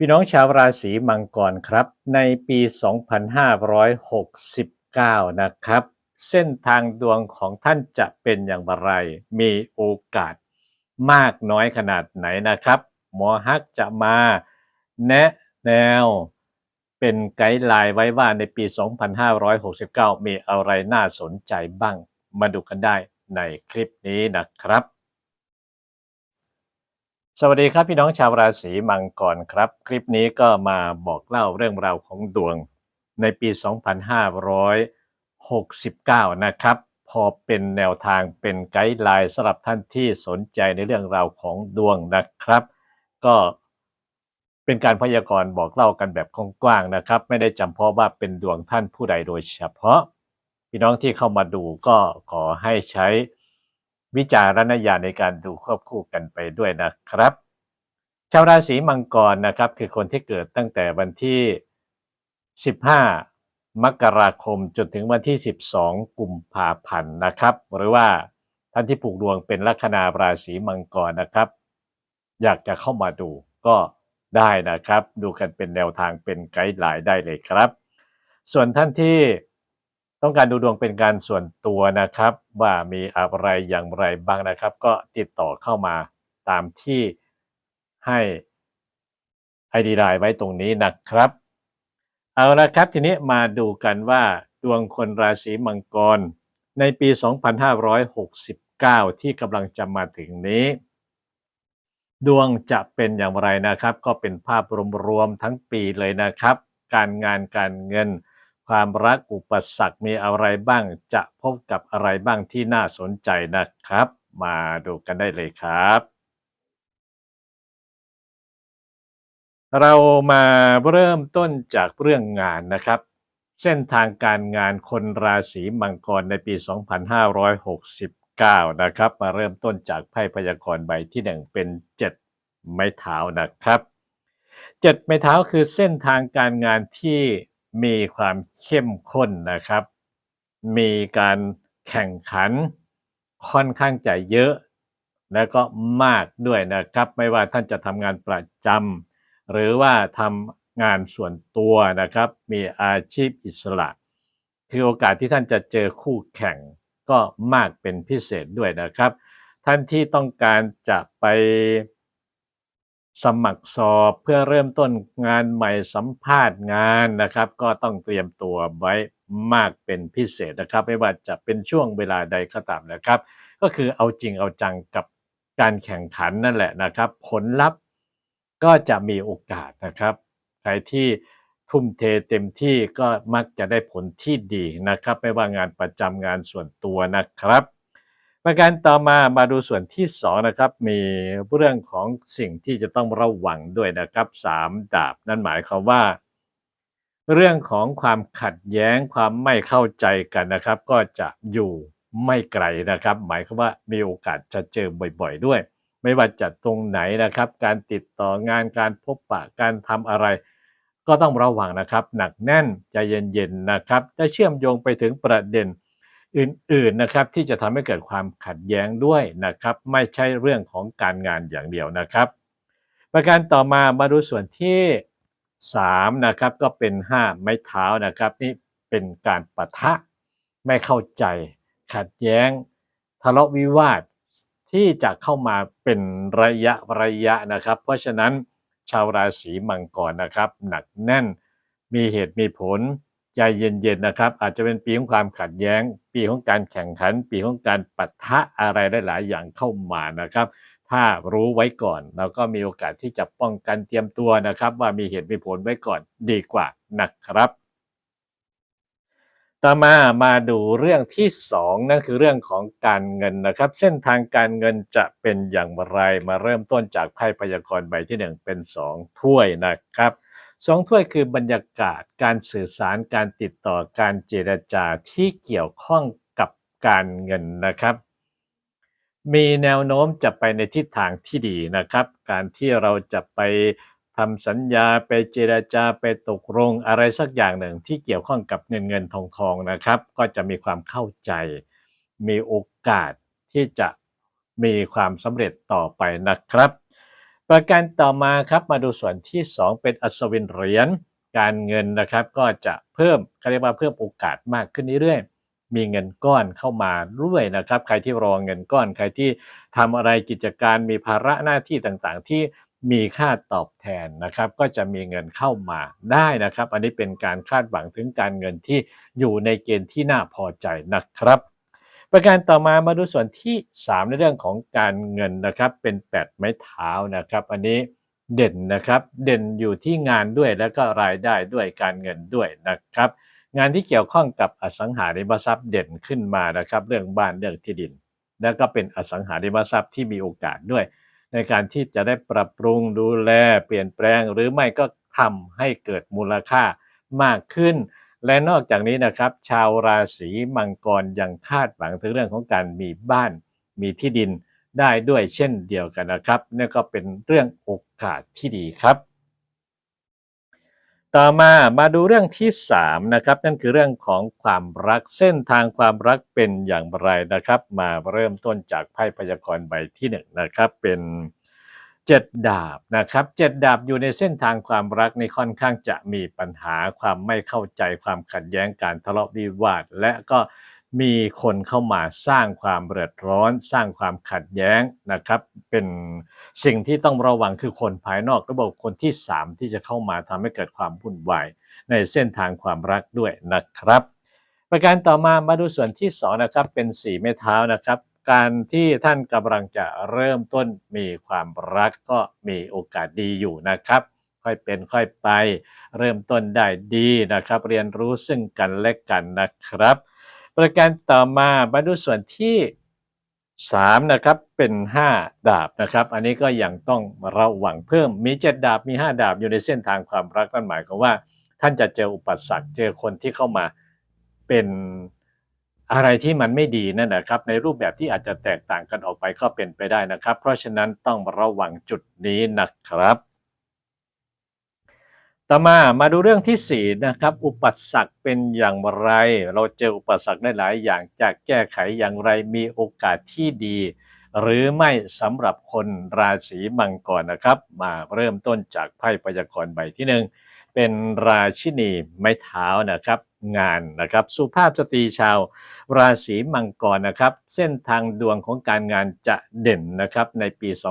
พี่น้องชาวราศีมังกรครับ ในปี 2569 นะครับ เส้นทางดวงของท่านจะเป็นอย่างไร มีโอกาสมากน้อยขนาดไหนนะครับ หมอฮักจะมาแนะแนวเป็นไกด์ไลน์ไว้ว่าในปี 2569 มีอะไรน่าสนใจบ้าง มาดูกันได้ในคลิปนี้นะครับ สวัสดีครับพี่น้องชาวราศีมังกรครับ คลิปนี้ก็มาบอกเล่าเรื่องราวของดวงในปี 2569 นะครับ พอเป็นแนวทางเป็นไกด์ไลน์สำหรับท่านที่สนใจในเรื่องราวของดวงนะครับ ก็เป็นการพยากรณ์บอกเล่ากันแบบกว้างๆนะครับ ไม่ได้จำเพาะว่าเป็นดวงท่านผู้ใดโดยเฉพาะ พี่น้องที่เข้ามาดูก็ขอให้ใช้ วิจารณญาณในการดูควบคู่กันไปด้วยนะครับ ชาวราศีมังกรนะครับ คือคนที่เกิดตั้งแต่วันที่ 15 มกราคมจนถึงวันที่ 12 กุมภาพันธ์นะครับ หรือว่าท่านที่ผูกดวงเป็นลัคนาราศีมังกรนะครับ อยากจะเข้ามาดูก็ได้นะครับ ดูกันเป็นแนวทางเป็นไกด์ไลน์ได้เลยครับ ส่วนท่านที่ ต้องการดูดวงเป็นการส่วนตัวนะครับ ว่ามีอะไรอย่างไรบ้างนะครับ ก็ติดต่อเข้ามาตามที่ให้ไอดีไลน์ไว้ตรงนี้นะครับ เอาละครับทีนี้มาดูกันว่าดวงคนราศีมังกร ในปี 2569 ที่กำลังจะมาถึงนี้ ดวงจะเป็นอย่างไรนะครับ ก็เป็นภาพรวมๆทั้งปีเลยนะครับ การงานการเงิน ความรักอุปสรรคมีอะไรบ้าง จะพบกับอะไรบ้างที่น่าสนใจนะครับ มาดูกันได้เลยครับ เรามาเริ่มต้นจากเรื่องงานนะครับ เส้นทางการงานคนราศีมังกรในปี 2569 นะครับ มาเริ่มต้นจากไพ่พยากรณ์ใบที่หนึ่งเป็น 7 ไม้เท้านะครับ 7 ไม้เท้าคือเส้นทางการงานที่ มีความเข้มข้นนะครับ มีการแข่งขันค่อนข้างจะเยอะ แล้วก็มากด้วยนะครับ ไม่ว่าท่านจะทำงานประจำหรือว่าทำงานส่วนตัวนะครับ มีอาชีพอิสระ คือโอกาสที่ท่านจะเจอคู่แข่งก็มากเป็นพิเศษด้วยนะครับ ท่านที่ต้องการจะไป สมัครสอบเพื่อเริ่มต้นงานใหม่สัมภาษณ์งานนะครับ ก็ต้องเตรียมตัวไว้มากเป็นพิเศษนะครับ ไม่ว่าจะเป็นช่วงเวลาใดก็ตามนะครับ ก็คือเอาจริงเอาจังกับการแข่งขันนั่นแหละนะครับ ผลลัพธ์ก็จะมีโอกาสนะครับใครที่ทุ่มเทเต็มที่ก็มักจะได้ผลที่ดีนะครับ ไม่ว่างานประจำงานส่วนตัวนะครับ ประการต่อมามาดูส่วนที่สองนะครับมีเรื่องของสิ่งที่จะต้องระวังด้วยนะครับสามดาบ นั่นหมายความว่า เรื่องของความขัดแย้งความไม่เข้าใจกันนะครับ ก็จะอยู่ไม่ไกลนะครับ หมายความว่ามีโอกาสจะเจอบ่อย ๆ ด้วย ไม่ว่าจะตรงไหนนะครับ การติดต่องานการพบปะการทำอะไร ก็ต้องระวังนะครับ หนักแน่นใจเย็นๆนะครับจะเชื่อมโยงไปถึงประเด็น อื่นๆนะครับที่จะทำให้เกิดความขัดแย้งด้วยนะครับ ไม่ใช่เรื่องของการงานอย่างเดียวนะครับ ประการต่อมามาดูส่วนที่3นะครับก็เป็น 5 ไม้เท้านะครับ นี่เป็นการปะทะไม่เข้าใจ ขัดแย้ง ทะเลาะวิวาทที่จะเข้ามาเป็นระยะระยะนะครับ เพราะฉะนั้นชาวราศีมังกรนะครับ หนักแน่นมีเหตุมีผล ใจเย็นๆนะครับ อาจจะเป็นปีของความขัดแย้ง ปีของการแข่งขัน ปีของการปะทะอะไรได้หลายอย่างเข้ามานะครับ ถ้ารู้ไว้ก่อนเราก็มีโอกาสที่จะป้องกันเตรียมตัวนะครับ ว่ามีเหตุมีผลไว้ก่อนดีกว่านะครับ ต่อมามาดูเรื่องที่สองนั่นคือเรื่องของการเงินนะครับ เส้นทางการเงินจะเป็นอย่างไรมาเริ่มต้นจากไพ่พยากรณ์ใบที่หนึ่งเป็นสองถ้วยนะครับ สองถ้วยคือบรรยากาศการสื่อสารการติดต่อการเจรจาที่เกี่ยวข้องกับการเงินนะครับ มีแนวโน้มจะไปในทิศทางที่ดีนะครับ การที่เราจะไปทำสัญญาไปเจรจาไปตกลงอะไรสักอย่างหนึ่งที่เกี่ยวข้องกับเงินเงินทองทองนะครับ ก็จะมีความเข้าใจ มีโอกาสที่จะมีความสำเร็จต่อไปนะครับ ประการต่อมาครับมาดูส่วนที่ 2 เป็นอัศวินเหรียญการเงินนะครับก็จะเพิ่มเรียกว่าเพิ่มโอกาสมากขึ้นเรื่อยๆมีเงินก้อนเข้ามาด้วยนะครับ ใครที่รอเงินก้อน ใครที่ทำอะไรกิจการมีภาระหน้าที่ต่างๆ ที่มีค่าตอบแทนนะครับ ก็จะมีเงินเข้ามาได้นะครับ อันนี้เป็นการคาดหวังถึงการเงินที่อยู่ในเกณฑ์ที่น่าพอใจนะครับ ประการต่อมามาดูส่วนที่ 3 ในเรื่องของการเงินนะครับเป็นแปดไม้เท้านะครับ อันนี้เด่นนะครับเด่นอยู่ที่งานด้วยแล้วก็รายได้ด้วยการเงินด้วยนะครับ งานที่เกี่ยวข้องกับอสังหาริมทรัพย์เด่นขึ้นมานะครับ เรื่องบ้านเรื่องที่ดิน แล้วก็เป็นอสังหาริมทรัพย์ที่มีโอกาสด้วย ในการที่จะได้ปรับปรุงดูแลเปลี่ยนแปลง หรือไม่ก็ทำให้เกิดมูลค่ามากขึ้น และนอกจากนี้นะครับ ชาวราศีมังกรยังคาดหวังถึงเรื่องของการมีบ้าน มีที่ดินได้ด้วยเช่นเดียวกันนะครับนี่ก็เป็นเรื่องโอกาสที่ดีครับ ต่อมามาดูเรื่องที่3นะครับนั่นคือเรื่องของความรักเส้นทางความรักเป็นอย่างไรนะครับ มาเริ่มต้นจากไพ่พยากรณ์ใบที่1นนะครับเป็น เจ็ดดาบนะครับเจ็ดดาบอยู่ในเส้นทางความรักในค่อนข้างจะมีปัญหาความไม่เข้าใจความขัดแย้งการทะเลาะวิวาท และก็มีคนเข้ามาสร้างความเดือดร้อน สร้างความขัดแย้งนะครับ เป็นสิ่งที่ต้องระวังคือคนภายนอกระบบคนที่ 3 ที่จะเข้ามาทำให้เกิดความวุ่นวายในเส้นทางความรักด้วยนะครับ ประการต่อมามาดูส่วนที่2นะครับเป็นสีไม้เท้านะครับ การที่ท่านกำลังจะเริ่มต้นมีความรักก็มีโอกาสดีอยู่นะครับ ค่อยเป็นค่อยไป เริ่มต้นได้ดีนะครับ เรียนรู้ซึ่งกันและกันนะครับ ประการต่อมามาดูส่วนที่3นะครับเป็น 5 ดาบนะครับ อันนี้ก็ยังต้องระวังเพิ่มมี 7 ดาบมี 5 ดาบอยู่ในเส้นทางความรักนั่นหมายความว่า ท่านจะเจออุปสรรคเจอคนที่เข้ามาเป็น อะไรที่มันไม่ดีนั่นนะครับ ในรูปแบบที่อาจจะแตกต่างกันออกไปก็เป็นไปได้นะครับ เพราะฉะนั้นต้องระวังจุดนี้นะครับ ต่อมามาดูเรื่องที่4นะครับ อุปสรรคเป็นอย่างไร เราเจออุปสรรคได้หลายอย่างจะแก้ไขอย่างไรมีโอกาสที่ดี หรือไม่สำหรับคนราศีมังกรนะครับ มาเริ่มต้นจากไพ่พยากรณ์ใบที่หนึ่งเป็นราชินีไม้เท้านะครับ งานนะครับ สุภาพสตรีชาว ราศีมังกรนะครับ เส้นทางดวงของการงานจะเด่นนะครับในปี 2569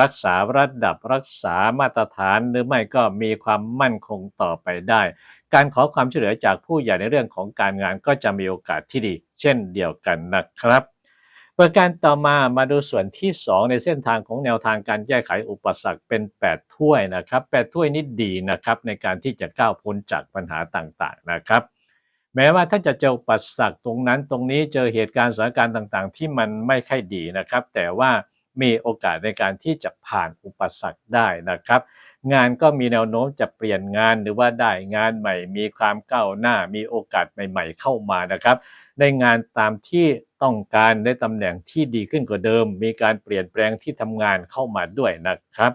รักษาระดับรักษามาตรฐานหรือไม่ก็มีความมั่นคงต่อไปได้ การขอความช่วยเหลือจากผู้ใหญ่ในเรื่องของการงานก็จะมีโอกาสที่ดี เช่นเดียวกันนะครับ ประการต่อมามาดูส่วนที่ 2 ในเส้นทางของแนวทางการแก้ไขอุปสรรคเป็น 8 ถ้วยนะครับ 8 ถ้วยนี้ดีนะครับในการที่จะก้าวพ้นจากปัญหาต่างๆนะครับ แม้ว่าถ้าจะเจออุปสรรคตรงนั้นตรงนี้เจอเหตุการณ์สถานการณ์ต่างๆ ที่มันไม่ค่อยดีนะครับ แต่ว่ามีโอกาสในการที่จะผ่านอุปสรรคได้นะครับ งานก็มีแนวโน้มจะเปลี่ยนงานหรือว่าได้งานใหม่ มีความก้าวหน้า มีโอกาสใหม่ ๆ เข้ามานะครับได้งานตามที่ ต้องการได้ตำแหน่งที่ดีขึ้นกว่าเดิม มีการเปลี่ยนแปลงที่ทำงานเข้ามาด้วยนะครับ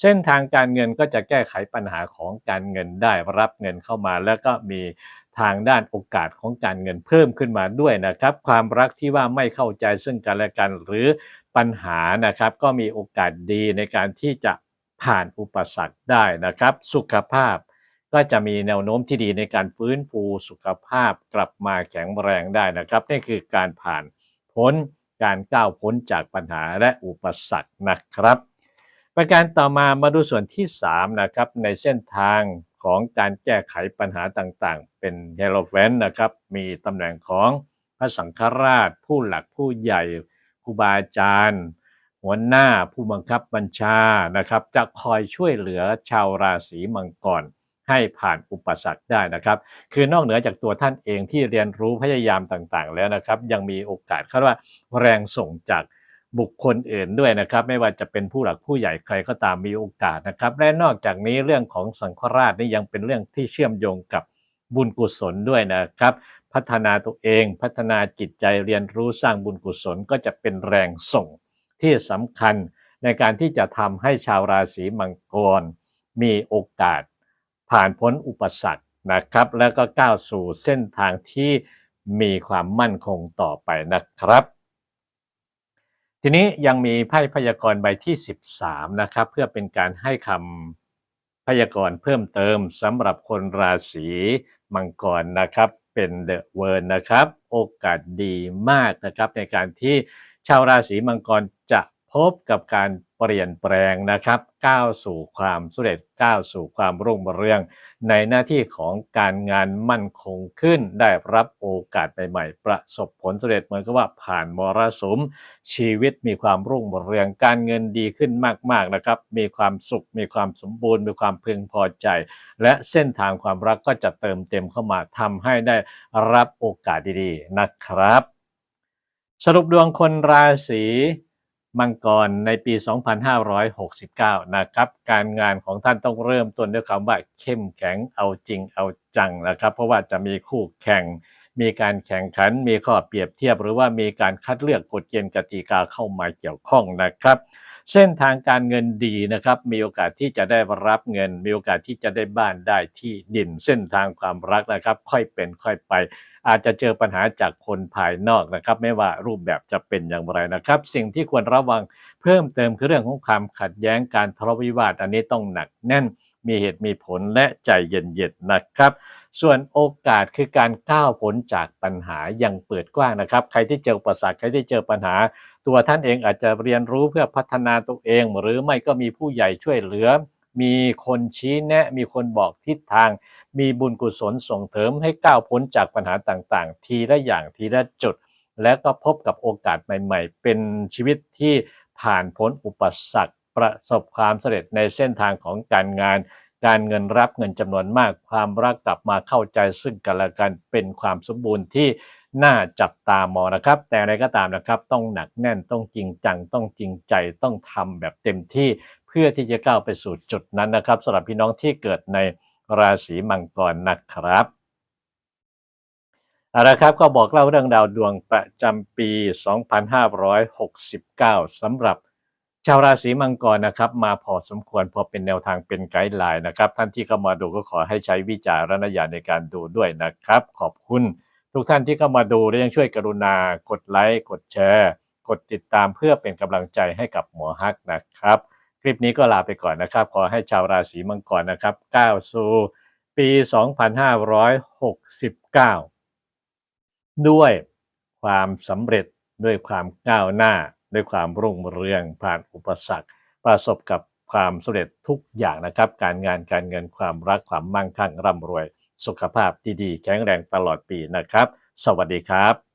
เส้นทางการเงินก็จะแก้ไขปัญหาของการเงินได้รับเงินเข้ามา แล้วก็มีทางด้านโอกาสของการเงินเพิ่มขึ้นมาด้วยนะครับ ความรักที่ว่าไม่เข้าใจซึ่งกันและกันหรือปัญหานะครับ ก็มีโอกาสดีในการที่จะผ่านอุปสรรคได้นะครับ สุขภาพ ก็จะมีแนวโน้มที่ดีในการฟื้นฟูสุขภาพกลับมาแข็งแรงได้นะครับ นี่คือการผ่านพ้นการก้าวพ้นจากปัญหาและอุปสรรคนะครับ ประการต่อมามาดูส่วนที่ 3 นะครับ ในเส้นทางของการแก้ไขปัญหาต่างๆ เป็นเฮโลแฟนนะครับ มีตำแหน่งของพระสังฆราช ผู้หลักผู้ใหญ่ครูบาอาจารย์ หัวหน้าผู้บังคับบัญชานะครับ จะคอยช่วยเหลือชาวราศีมังกร ให้ผ่านอุปสรรคได้นะครับ คือนอกเหนือจากตัวท่านเองที่เรียนรู้พยายามต่างๆ แล้วนะครับ ยังมีโอกาสคาดว่าแรงส่งจากบุคคลอื่นด้วยนะครับ ไม่ว่าจะเป็นผู้หลักผู้ใหญ่ใครก็ตามมีโอกาสนะครับ และนอกจากนี้เรื่องของสังฆราชนี่ยังเป็นเรื่องที่เชื่อมโยงกับบุญกุศลด้วยนะครับ พัฒนาตัวเองพัฒนาจิตใจเรียนรู้สร้างบุญกุศลก็จะเป็นแรงส่งที่สำคัญในการที่จะทำให้ชาวราศีมังกร มีโอกาส ผ่านพ้นอุปสรรคนะครับ แล้วก็ก้าวสู่เส้นทางที่มีความมั่นคงต่อไปนะครับ ทีนี้ยังมีไพ่พยากรณ์ใบที่ 13 นะครับ เพื่อเป็นการให้คำพยากรณ์เพิ่มเติมสำหรับคนราศีมังกรนะครับเป็นเดอะเวิร์นะครับ โอกาสดีมากนะครับในการที่ชาวราศีมังกรจะ บกับการเปลี่ยนแปลงนะครับ ก้าวสู่ความสำเร็จก้าวสู่ความรุ่งเรือง ในหน้าที่ของการงานมั่นคงขึ้น ได้รับโอกาสใหม่ๆ ประสบผลสำเร็จเหมือนกับว่าผ่านมรสุม ชีวิตมีความรุ่งเรือง การเงินดีขึ้นมากๆนะครับ มีความสุข มีความสมบูรณ์ มีความพึงพอใจ และเส้นทางความรักก็จะเติมเต็มเข้ามาทำให้ได้รับโอกาสดีๆนะครับ สรุปดวงคนราศี มังกรในปี 2569 นะครับ การงานของท่านต้องเริ่มต้นด้วยคำว่าเข้มแข็งเอาจริงเอาจังนะครับ เพราะว่าจะมีคู่แข่ง มีการแข่งขัน มีข้อเปรียบเทียบ หรือว่ามีการคัดเลือกกฎเกณฑ์กติกาเข้ามาเกี่ยวข้องนะครับ เส้นทางการเงินดีนะครับ มีโอกาสที่จะได้รับเงิน มีโอกาสที่จะได้บ้านได้ที่ดิน เส้นทางความรักนะครับ ค่อยเป็นค่อยไป อาจจะเจอปัญหาจากคนภายนอกนะครับ ไม่ว่ารูปแบบจะเป็นอย่างไรนะครับ สิ่งที่ควรระวังเพิ่มเติมคือเรื่องของความขัดแย้งการทะเลาะวิวาทอันนี้ต้องหนักแน่นมีเหตุมีผลและใจเย็นๆนะครับ ส่วนโอกาสคือการก้าวพ้นจากปัญหายังเปิดกว้างนะครับ ใครที่เจออุปสรรคใครที่เจอปัญหา ตัวท่านเองอาจจะเรียนรู้เพื่อพัฒนาตัวเอง หรือไม่ก็มีผู้ใหญ่ช่วยเหลือ มีคนชี้แนะ มีคนบอกทิศทาง มีบุญกุศลส่งเสริมให้ก้าวพ้นจากปัญหาต่างๆ ทีละอย่างทีละจุด และก็พบกับโอกาสใหม่ ๆ เป็นชีวิตที่ผ่านพ้นอุปสรรคประสบความสำเร็จในเส้นทางของการงาน การเงินรับเงินจำนวนมาก ความรักกลับมาเข้าใจซึ่งกันและกันเป็นความสมบูรณ์ที่น่าจับตามองนะครับ แต่อะไรก็ตามนะครับ ต้องหนักแน่นต้องจริงจังต้องจริงใจต้องทำแบบเต็มที่เพื่อที่จะก้าวไปสู่จุดนั้นนะครับสำหรับพี่น้องที่เกิดในราศีมังกรนะครับเอาละครับก็บอกเล่าเรื่องดาวดวงประจำปี 2569สำหรับ ชาวราศีมังกรนะครับมาพอสมควรพอเป็นแนวทางเป็นไกด์ไลน์นะครับ ท่านที่เข้ามาดูก็ขอให้ใช้วิจารณญาณในการดูด้วยนะครับ ขอบคุณ ทุกท่านที่เข้ามาดูและยังช่วยกรุณากดไลค์กดแชร์ กดติดตามเพื่อเป็นกำลังใจให้กับหมอฮักนะครับ คลิปนี้ก็ลาไปก่อนนะครับ ขอให้ชาวราศีมังกรนะครับก้าวสู่ปี 2569 ด้วยความสำเร็จด้วยความก้าวหน้า ด้วยความรุ่งเรืองผ่านอุปสรรค ประสบกับความสำเร็จทุกอย่างนะครับ การงานการเงินความรักความมั่งคั่งร่ำรวย สุขภาพดีๆ แข็งแรงตลอดปีนะครับ สวัสดีครับ